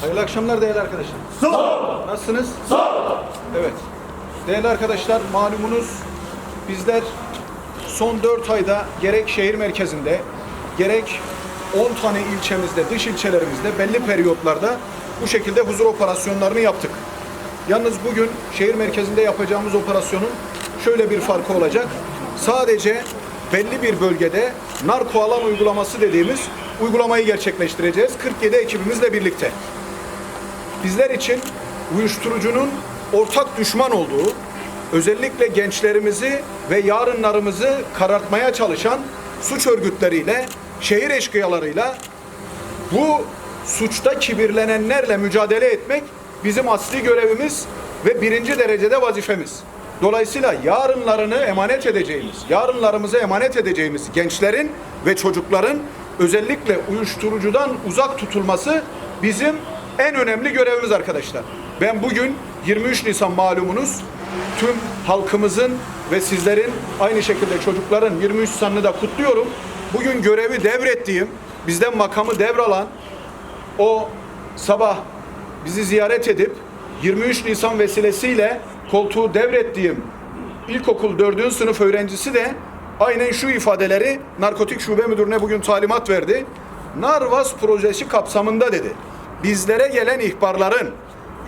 Hayırlı akşamlar değerli arkadaşlar. Nasılsınız? Evet. Değerli arkadaşlar malumunuz bizler son 4 ayda gerek şehir merkezinde gerek 10 tane ilçemizde, dış ilçelerimizde belli periyotlarda bu şekilde huzur operasyonlarını yaptık. Yalnız bugün şehir merkezinde yapacağımız operasyonun şöyle bir farkı olacak. Sadece belli bir bölgede narko alan uygulaması dediğimiz uygulamayı gerçekleştireceğiz. 47 ekibimizle birlikte bizler için uyuşturucunun ortak düşman olduğu, özellikle gençlerimizi ve yarınlarımızı karartmaya çalışan suç örgütleriyle, şehir eşkıyalarıyla bu suçta kibirlenenlerle mücadele etmek bizim asli görevimiz ve birinci derecede vazifemiz. Dolayısıyla yarınlarını emanet edeceğimiz, yarınlarımızı emanet edeceğimiz gençlerin ve çocukların özellikle uyuşturucudan uzak tutulması bizim en önemli görevimiz arkadaşlar. Ben bugün 23 Nisan malumunuz tüm halkımızın ve sizlerin aynı şekilde çocukların 23 Nisan'ını da kutluyorum. Bugün görevi devrettiğim, bizden makamı devralan o sabah bizi ziyaret edip 23 Nisan vesilesiyle koltuğu devrettiğim ilkokul 4. sınıf öğrencisi de aynen şu ifadeleri Narkotik Şube Müdürü'ne bugün talimat verdi. Narvas projesi kapsamında dedi. Bizlere gelen ihbarların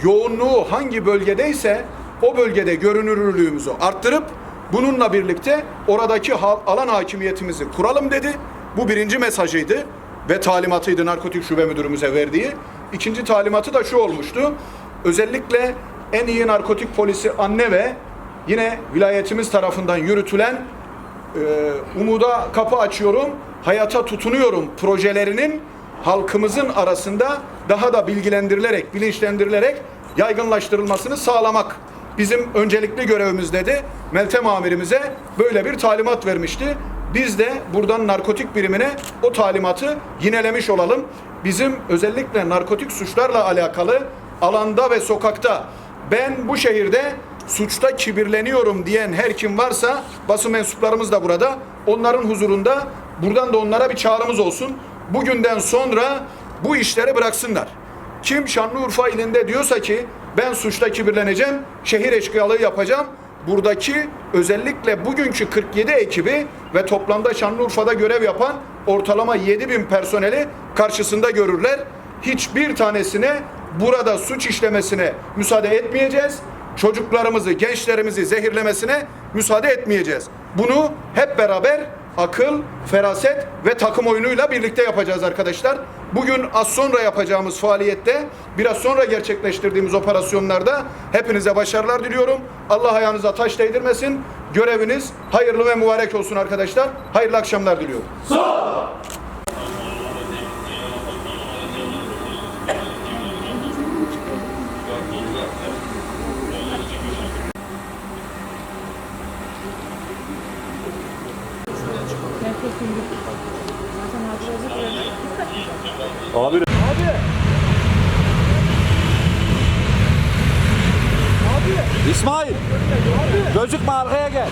yoğunluğu hangi bölgedeyse o bölgede görünürlüğümüzü arttırıp bununla birlikte oradaki alan hakimiyetimizi kuralım dedi. Bu birinci mesajıydı ve talimatıydı Narkotik Şube Müdürümüze verdiği. İkinci talimatı da şu olmuştu. Özellikle en iyi narkotik polisi anne ve yine vilayetimiz tarafından yürütülen e, umuda kapı açıyorum, hayata tutunuyorum projelerinin halkımızın arasında daha da bilgilendirilerek, bilinçlendirilerek yaygınlaştırılmasını sağlamak bizim öncelikli görevimiz dedi. Meltem amirimize böyle bir talimat vermişti. Biz de buradan narkotik birimine o talimatı yinelemiş olalım. Bizim özellikle narkotik suçlarla alakalı alanda ve sokakta ben bu şehirde suçta kibirleniyorum diyen her kim varsa basın mensuplarımız da burada. Onların huzurunda buradan da onlara bir çağrımız olsun. Bugünden sonra bu işleri bıraksınlar. Kim Şanlıurfa ilinde diyorsa ki ben suçta kibirleneceğim, şehir eşkıyalığı yapacağım. Buradaki özellikle bugünkü 47 ekibi ve toplamda Şanlıurfa'da görev yapan ortalama 7 bin personeli karşısında görürler. Hiçbir tanesine burada suç işlemesine müsaade etmeyeceğiz. Çocuklarımızı, gençlerimizi zehirlemesine müsaade etmeyeceğiz. Bunu hep beraber akıl, feraset ve takım oyunuyla birlikte yapacağız arkadaşlar. Bugün az sonra yapacağımız faaliyette, biraz sonra gerçekleştirdiğimiz operasyonlarda hepinize başarılar diliyorum. Allah ayağınıza taş değdirmesin. Göreviniz hayırlı ve mübarek olsun arkadaşlar. Hayırlı akşamlar diliyorum. Zaten hatırlayacak böyle. Abi İsmail. Gözükme arkaya gel.